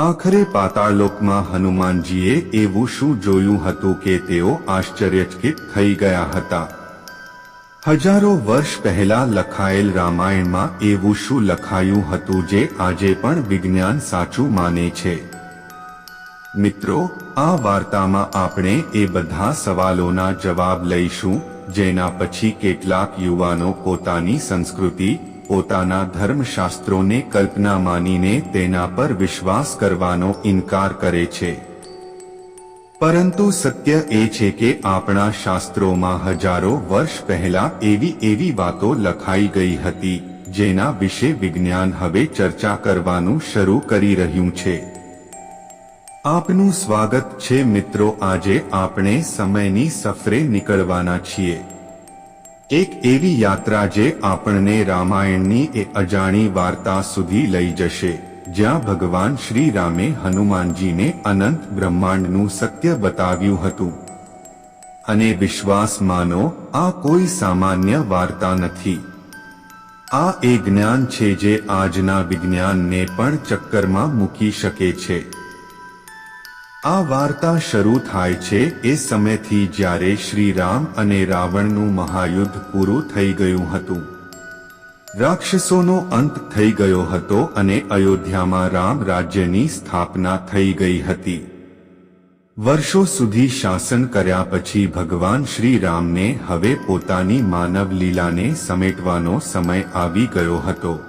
આખરે પાતાળલોકમાં હનુમાનજીએ એવું શું જોયું હતું કે તેઓ આશ્ચર્યચકિત થઈ ગયા હતા? હજારો વર્ષ પહેલા લખાયેલ રામાયણમાં એવું શું લખાયું હતું જે આજે પણ વિજ્ઞાન સાચું માને છે? મિત્રો, આ વાર્તામાં આપણે એ બધા સવાલોના જવાબ લઈશું, જેના પછી કેટલાક યુવાનો પોતાની સંસ્કૃતિ પોતાના ધર્મશાસ્ત્રોને કલ્પના માનીને તેના પર વિશ્વાસ કરવાનો ઇનકાર કરે છે. પરંતુ સત્ય એ છે કે આપણા શાસ્ત્રોમાં હજારો વર્ષ પહેલા એવી એવી વાતો લખાઈ ગઈ હતી, જેના વિશે વિજ્ઞાન હવે ચર્ચા કરવાનું શરૂ કરી રહ્યું છે. આપનું સ્વાગત છે મિત્રો, આજે આપણે સમયની સફરે નીકળવાના છીએ. એક એવી યાત્રા જે આપણને રામાયણની એ અજાણી વાર્તા સુધી લઈ જશે, જ્યાં ભગવાન શ્રી રામે હનુમાનજીને અનંત બ્રહ્માંડનું સત્ય બતાવ્યું હતું. અને વિશ્વાસ માનો, આ કોઈ સામાન્ય વાર્તા નથી. આ એ જ્ઞાન છે જે આજના વિજ્ઞાનને પણ ચક્કરમાં મૂકી શકે છે. આ વાર્તા શરૂ થાય છે એ સમયથી જ્યારે શ્રી રામ અને રાવણનું મહાયુદ્ધ પૂરું થઈ ગયું હતું. રાક્ષસોનો અંત થઈ ગયો હતો અને અયોધ્યામાં રામ રાજ્યની સ્થાપના થઈ ગઈ હતી. વર્ષો સુધી શાસન કર્યા પછી ભગવાન શ્રી રામને હવે પોતાની માનવ લીલાને સમેટવાનો સમય આવી ગયો હતો.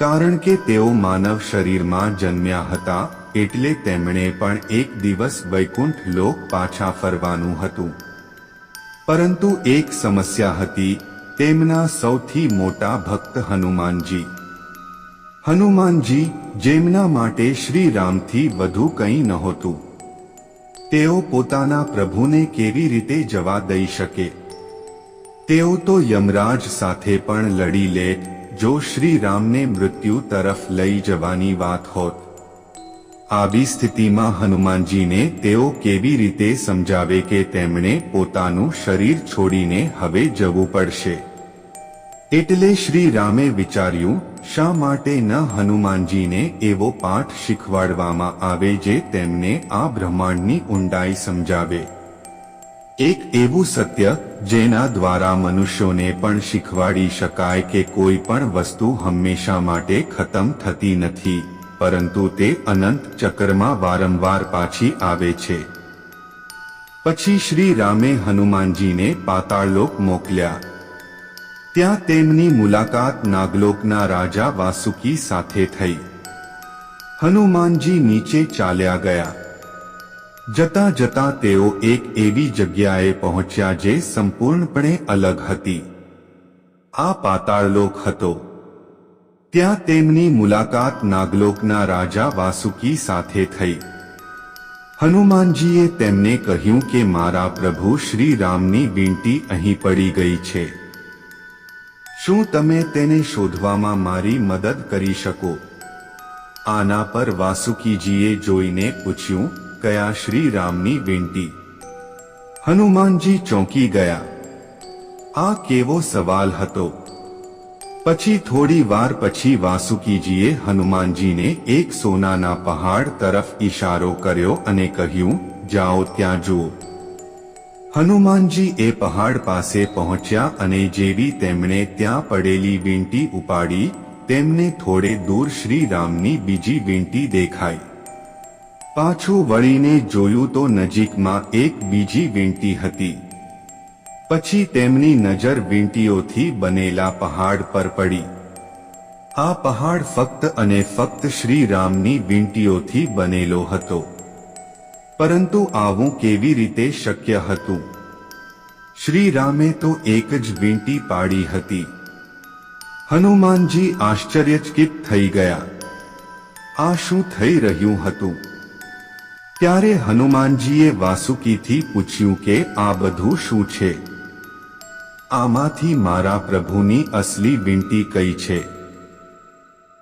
કારણ કે તેઓ માનવ શરીરમાં જન્મ્યા હતા એટલે તેમણે પણ એક દિવસ વૈકુંઠ લોક પાછા ફરવાનું હતું. પરંતુ એક સમસ્યા હતી, તેમના સૌથી મોટા ભક્ત હનુમાનજી. હનુમાનજી જેમના માટે શ્રી રામથી વધુ કંઈ નહોતું. તેઓ પોતાના પ્રભુને કેવી રીતે જવા દઈ શકે? તેઓ તો યમરાજ સાથે પણ લડી લે, જો શ્રી રામને મૃત્યુ તરફ લઈ જવાની વાત હોત. આવી સ્થિતિમાં હનુમાનજીને તેઓ કેવી રીતે સમજાવે કે તેમણે પોતાનું શરીર છોડીને હવે જવું પડશે? એટલે શ્રી રામે વિચાર્યું, શા માટે ન હનુમાનજીને એવો પાઠ શીખવાડવામાં આવે જે તેમને આ બ્રહ્માંડની ઊંડાઈ સમજાવે? એક એવું સત્ય જેના દ્વારા મનુષ્યોને પણ શીખવાડી શકાય કે કોઈ પણ વસ્તુ હંમેશા માટે ખતમ થતી નથી. પરંતુ તે અનંત ચક્રમાં વારંવાર પાછી આવે છે. પછી શ્રી રામે હનુમાનજીને પાતાળલોક મોકલ્યા. ત્યાં તેમની મુલાકાત નાગલોકના રાજા વાસુકી સાથે થઈ. હનુમાનજી નીચે ચાલ્યા ગયા. જતા જતા તેઓ એક એવી જગ્યાએ પહોંચ્યા જે સંપૂર્ણપણે અલગ હતી. આ પાતાળલોક હતો. ત્યાં તેમની મુલાકાત નાગલોકના રાજા વાસુકી સાથે થઈ. હનુમાનજીએ તેમને કહ્યું કે, મારા પ્રભુ શ્રી રામની વીંટી અહીં પડી ગઈ છે. શું તમે તેને શોધવામાં મારી મદદ કરી શકો? આના પર વાસુકીજીએ જોઈને પૂછ્યું, કયા શ્રી રામની વીંટી? હનુમાનજી ચોંકી ગયા. આ કેવો સવાલ હતો? પછી થોડી વાર પછી વાસુકીજીએ હનુમાનજીને એક સોનાના પહાડ તરફ ઇશારો કર્યો અને કહ્યું, જાઓ ત્યાં જુઓ. હનુમાનજી એ પહાડ પાસે પહોંચ્યા અને જેવી તેમણે ત્યાં પડેલી વીંટી ઉપાડી, તેમને થોડે દૂર શ્રીરામની બીજી વીંટી દેખાઈ. પાછું વળીને જોયું તો નજીકમાં એક બીજી વીંટી હતી. પછી તેમની નજર વીંટીઓથી બનેલા પહાડ પર પડી. આ પહાડ ફક્ત અને ફક્ત શ્રી રામની વીંટીઓથી બનેલો હતો. પરંતુ આવું કેવી રીતે શક્ય હતું? શ્રી રામે તો એક જ વીંટી પાડી હતી. હનુમાનજી આશ્ચર્યચકિત થઈ ગયા. આ શું થઈ રહ્યું હતું? ત્યારે હનુમાનજીએ વાસુકીથી પૂછ્યું કે આ બધું શું છે? આમાંથી મારા પ્રભુની અસલી વિનંતી કઈ છે?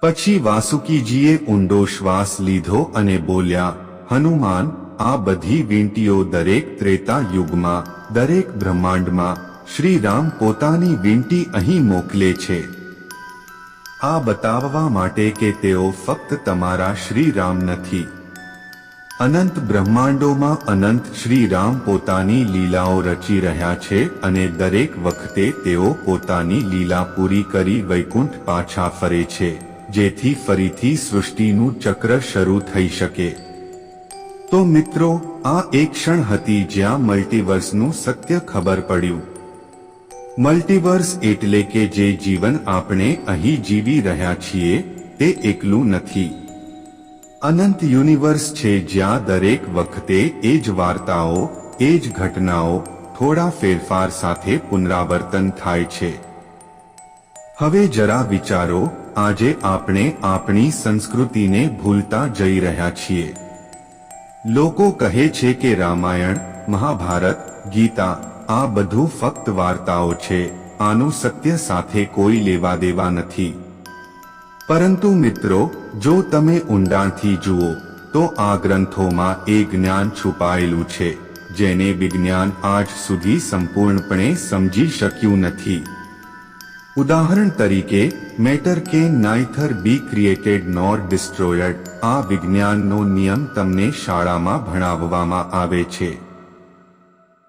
પછી વાસુકીજીએ ઊંડો શ્વાસ લીધો અને બોલ્યા, હનુમાન, આ બધી વિનંતીઓ દરેક ત્રેતા યુગમાં, દરેક બ્રહ્માંડમાં શ્રી રામ પોતાની વિનંતી અહીં મોકલે છે. આ બતાવવા માટે કે તેઓ ફક્ત તમારા શ્રી રામ નથી. અનંત બ્રહ્માંડોમાં અનંત શ્રી રામ પોતાની લીલાઓ રચી રહ્યા છે અને દરેક વખતે તેઓ પોતાની લીલા પૂરી કરી વૈકુંઠ પાછા ફરે છે, જેથી ફરીથી સૃષ્ટિનું ચક્ર શરૂ થઈ શકે. તો મિત્રો, આ એક ક્ષણ હતી જ્યાં મલ્ટીવર્સનું સત્ય ખબર પડ્યું. મલ્ટીવર્સ એટલે કે જે જીવન આપણે અહીં જીવી રહ્યા છીએ, તે એકલું નથી. અનંત યુનિવર્સ છે જ્યાં દરેક વખતે એ જ વાર્તાઓ, એ જ ઘટનાઓ, થોડા ફેરફાર સાથે પુનરાવર્તન થાય છે. હવે જરા વિચારો, આજે આપણે આપણી સંસ્કૃતિને ભૂલતા જઈ રહ્યા છીએ. લોકો કહે છે કે રામાયણ, મહાભારત, ગીતા, આ બધું ફક્ત વાર્તાઓ છે, આનું સત્ય સાથે કોઈ લેવા દેવા નથી. પરંતુ મિત્રો, જો તમે ઊંડાણથી જુઓ, તો આ ગ્રંથોમાં એ જ્ઞાન છુપાયેલું છે, જેને વિજ્ઞાન આજ સુધી સંપૂર્ણપણે સમજી શક્યું નથી. ઉદાહરણ તરીકે, મેટર કે નાઇથર બી ક્રિએટેડ નોર ડિસ્ટ્રોયડ, આ વિજ્ઞાનનો નિયમ તમને શાળામાં ભણાવવામાં આવે છે.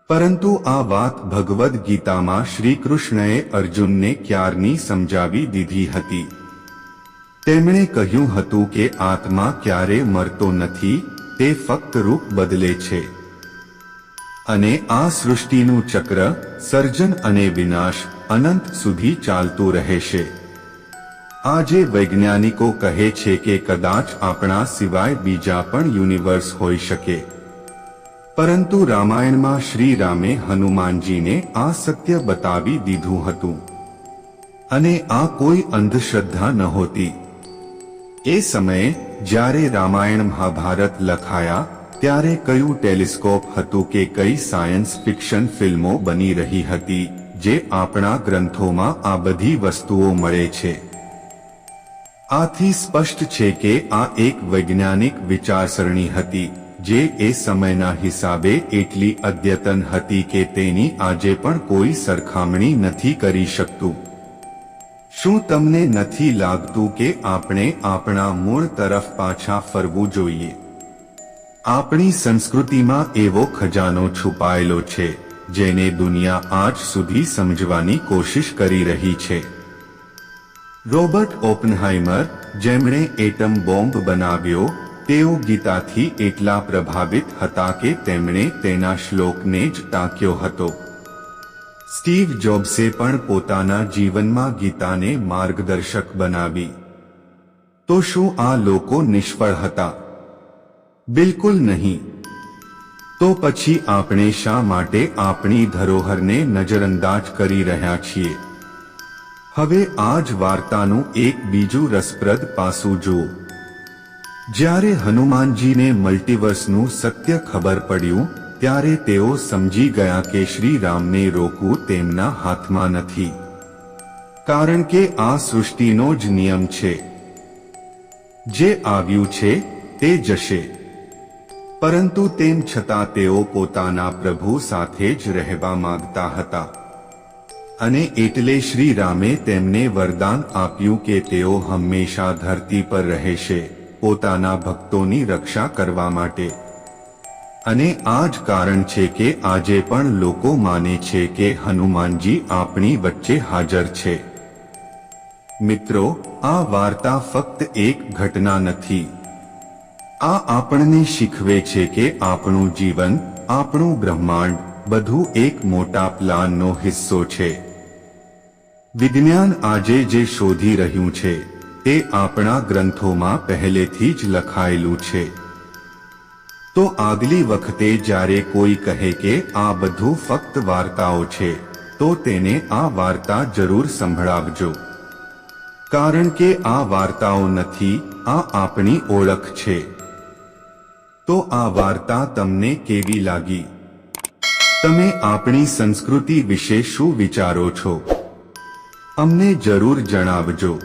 પરંતુ આ વાત ભગવદ્ ગીતામાં શ્રી કૃષ્ણએ અર્જુનને ક્યારની સમજાવી દીધી હતી? તેમણે કહ્યું હતું કે આત્મા ક્યારે મરતો નથી, તે ફક્ત રૂપ બદલે છે. અને આ સૃષ્ટિનું ચક્ર સર્જન અને વિનાશ અનંત સુધી ચાલતું રહેશે. આજે વૈજ્ઞાનિકો કહે છે કે કદાચ આપણા સિવાય બીજા પણ યુનિવર્સ હોઈ શકે. પરંતુ રામાયણમાં શ્રી રામે હનુમાનજીને આ સત્ય બતાવી દીધું હતું. અને આ કોઈ અંધશ્રદ્ધા નહોતી. એ સમયે જ્યારે રામાયણ મહાભારત લખાયા, ત્યારે કયું ટેલિસ્કોપ હતું કે કઈ સાયન્સ ફિક્શન ફિલ્મો બની રહી હતી, જે આપણા ગ્રંથોમાં આ બધી વસ્તુઓ મળે છે? આથી સ્પષ્ટ છે કે આ એક વૈજ્ઞાનિક વિચારસરણી હતી, જે એ સમયના હિસાબે એટલી અદ્યતન હતી કે તેની આજે પણ કોઈ સરખામણી નથી કરી શકતું. શું તમને નથી લાગતું કે આપણે આપણા મૂળ તરફ પાછા ફરવું જોઈએ? આપણી સંસ્કૃતિમાં એવો ખજાનો છુપાયેલો છે, જેને દુનિયા આજ સુધી સમજવાની કોશિશ કરી રહી છે. રોબર્ટ ઓપનહાઇમર, જેમણે એટમ બોમ્બ બનાવ્યો, તેઓ ગીતાથી એટલા પ્રભાવિત હતા કે તેમણે તેના શ્લોકને જ ટાંક્યો હતો. સ્ટીવ જોબ્સે પણ પોતાના જીવનમાં ગીતાને માર્ગદર્શક બનાવી. તો શું આ લોકો નિષ્ફળ હતા? બિલકુલ નહીં. તો પછી આપણે શા માટે આપણી ધરોહરને નજરઅંદાજ કરી રહ્યા છીએ? હવે આ જ વાર્તાનું એક બીજું રસપ્રદ પાસું જુઓ. જ્યારે હનુમાનજીને મલ્ટીવર્સનું સત્ય ખબર પડ્યું ત્યારે તેઓ સમજી ગયા કે શ્રી રામને રોકવું તેમના હાથમાં નથી. કારણ કે આ સૃષ્ટિનો જ નિયમ છે. જે આવ્યું છે, તે જશે. પરંતુ તેમ છતાં તેઓ પોતાના પ્રભુ સાથે જ રહેવા માંગતા હતા. અને એટલે શ્રી રામે તેમને વરદાન આપ્યું કે તેઓ હંમેશા ધરતી પર રહેશે, પોતાના ભક્તોની રક્ષા કરવા માટે. અને આ જ કારણ છે કે આજે પણ લોકો માને છે કે હનુમાનજી આપણી વચ્ચે હાજર છે. મિત્રો, આ વાર્તા ફક્ત એક ઘટના નથી. આ આપણને શીખવે છે કે આપણું જીવન, આપણું બ્રહ્માંડ, બધું એક મોટા પ્લાનનો હિસ્સો છે. વિજ્ઞાન આજે જે શોધી રહ્યું છે, તે આપણા ગ્રંથોમાં પહેલેથી જ લખાયેલું છે. તો આગલી વખતે જ્યારે કોઈ કહે કે આ બધું ફક્ત વાર્તાઓ છે, તો તેને આ વાર્તા જરૂર સંભળાવજો. કારણ કે આ વાર્તાઓ નથી, આ આપણી ઓળખ છે. તો આ વાર્તા તમને કેવી લાગી? તમે આપણી સંસ્કૃતિ વિશે શું વિચારો છો? અમને જરૂર જણાવજો.